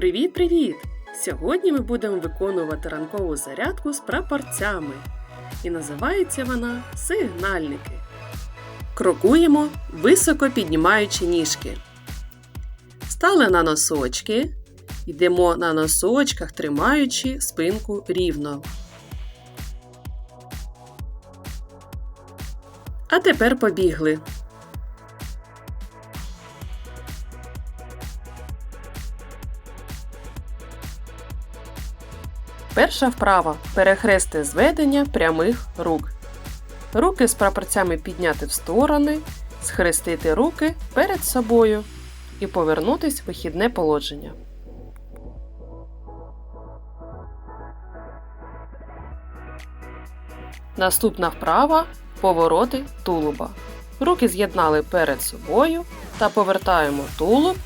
Привіт-привіт! Сьогодні ми будемо виконувати ранкову зарядку з прапорцями. І називається вона сигнальники. Крокуємо, високо піднімаючи ніжки. Стали на носочки. Йдемо на носочках, тримаючи спинку рівно. А тепер побігли. Перша вправа перехрести зведення прямих рук. Руки з прапорцями підняти в сторони, схрестити руки перед собою і повернутись в вихідне положення. Наступна вправа повороти тулуба. Руки з'єднали перед собою та повертаємо тулуб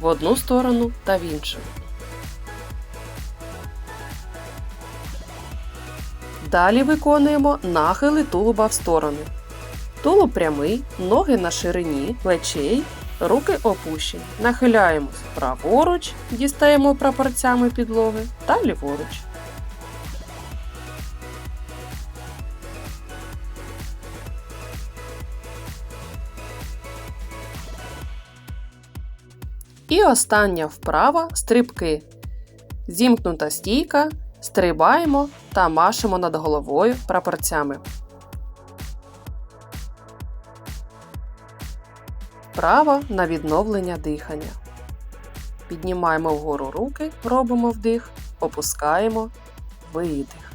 в одну сторону та в іншу. Далі виконуємо нахили тулуба в сторони. Тулуб прямий, ноги на ширині, плечей, руки опущені. Нахиляємось праворуч, дістаємо прапорцями підлоги та ліворуч. І остання вправа стрибки. Зімкнута стійка, стрибаємо та машемо над головою прапорцями. Право на відновлення дихання. Піднімаємо вгору руки, робимо вдих, опускаємо видих.